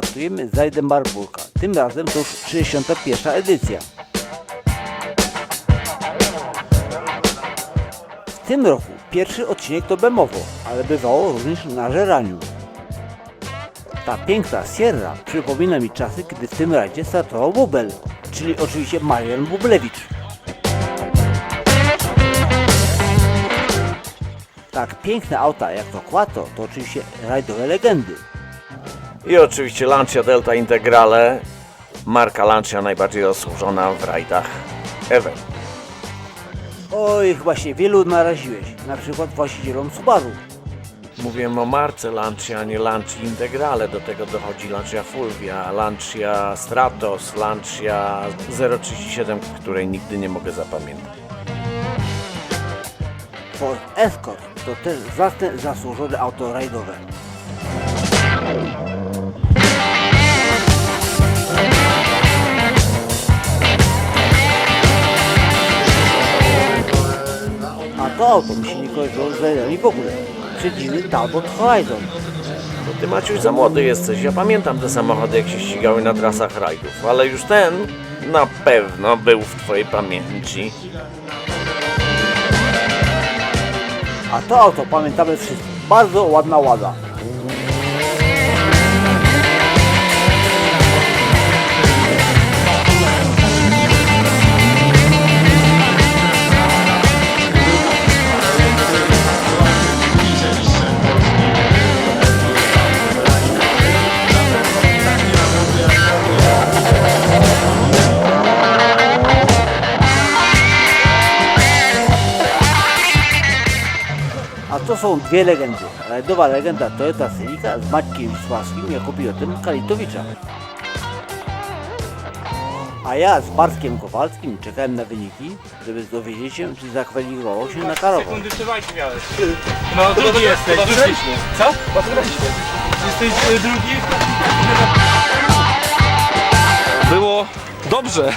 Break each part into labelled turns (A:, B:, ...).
A: startujemy z. Tym razem to już 61 edycja. W tym roku pierwszy odcinek to Bemowo, ale bywało również na Żeraniu. Ta piękna Sierra przypomina mi czasy, kiedy w tym rajdzie startował Bubel, czyli oczywiście Marian Bublewicz. Tak piękne auta jak to Quattro to oczywiście rajdowe legendy.
B: I oczywiście Lancia Delta Integrale, marka Lancia najbardziej zasłużona w rajdach ever.
A: Oj, chyba się wielu naraziłeś, na przykład właścicielom Subaru.
B: Mówiłem o marce Lancia, a nie Lanci Integrale. Do tego dochodzi Lancia Fulvia, Lancia Stratos, Lancia 037, której nigdy nie mogę zapamiętać.
A: Ford Escort to też zacne, zasłużone auto rajdowe. Auto mi się nie kojarzyło z rajdami w ogóle. Przeciwny Talbot Horizon.
B: Bo ty Maciuś za młody jesteś. Ja pamiętam te samochody jak się ścigały na trasach rajdów, ale już ten na pewno był w twojej pamięci.
A: A to auto pamiętamy wszyscy. Bardzo ładna łada. A to są dwie legendy. Rajdowa legenda Toyota Celica z Maćkiem Wisławskim jako pilotem Kalitowicza. A ja z Bartkiem Kowalskim czekałem na wyniki, żeby dowiedzieć się, czy zakwalifikował się na Karowo.
C: Sekundy przewagi miałeś. No drugi jesteś. Co? Jesteś y, drugi.
D: Dobrze.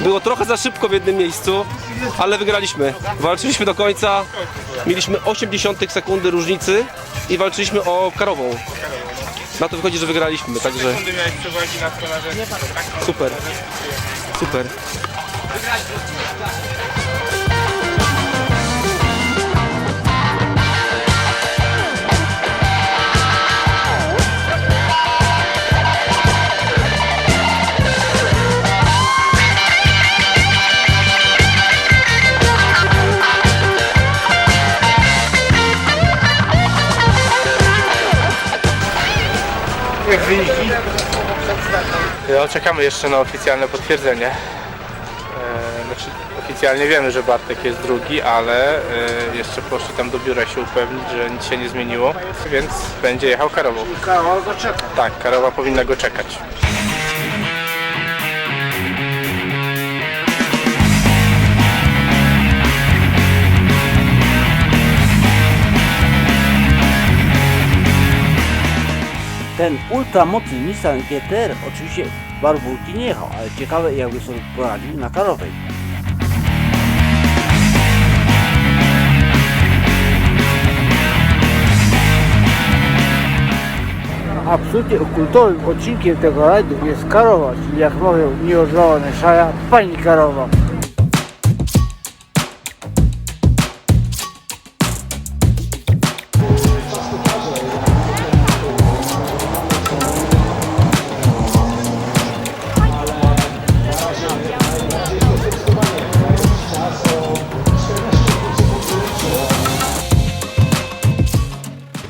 D: Było trochę za szybko w jednym miejscu, ale wygraliśmy. Walczyliśmy do końca. Mieliśmy 80 sekundy różnicy i walczyliśmy o karową. Na to wychodzi, że wygraliśmy, także
C: Sekundy miałeś przewagi na kolarze.
D: super. Super.
C: Wyniki? No, czekamy jeszcze na oficjalne potwierdzenie. E, znaczy, oficjalnie wiemy, że Bartek jest drugi, ale e, jeszcze poszli tam do biura się upewnić, że nic się nie zmieniło, więc będzie jechał Karową.
A: Karowa go czeka.
C: Tak, Karowa powinna go czekać.
A: Ten ultramocny Nissan GTR oczywiście w Barbulki nie jechał, ale ciekawe jakby sobie poradził na Karowej. Absolutnie kultowym odcinkiem tego rajdu jest Karowa, czyli jak mówią nieodżałowane szaja, pani Karowa.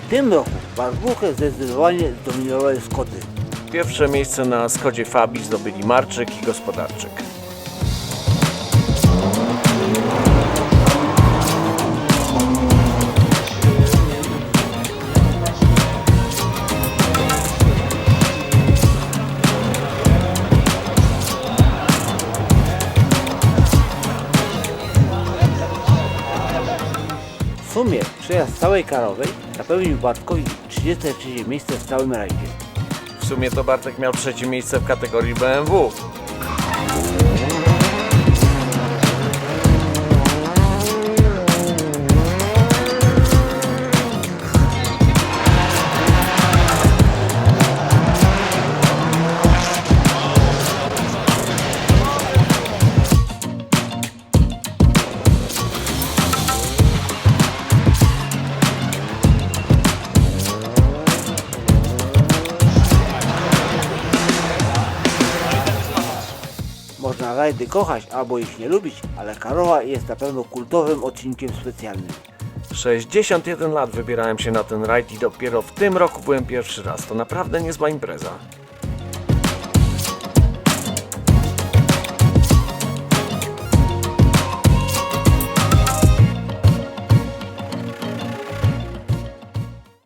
A: W tym roku Barbulkę zdecydowanie zdominowały Skody.
B: Pierwsze miejsce na Skodzie Fabi zdobyli Marczyk i Gospodarczyk.
A: Sumie przejazd całej Karowej zapewnił Bartkowi 33 miejsce w całym rajdzie.
B: W sumie to Bartek miał trzecie miejsce w kategorii BMW.
A: Rajdy kochać albo ich nie lubić, ale Karowa jest na pewno kultowym odcinkiem specjalnym.
B: 61 lat wybierałem się na ten rajd i dopiero w tym roku byłem pierwszy raz. To naprawdę niezła impreza.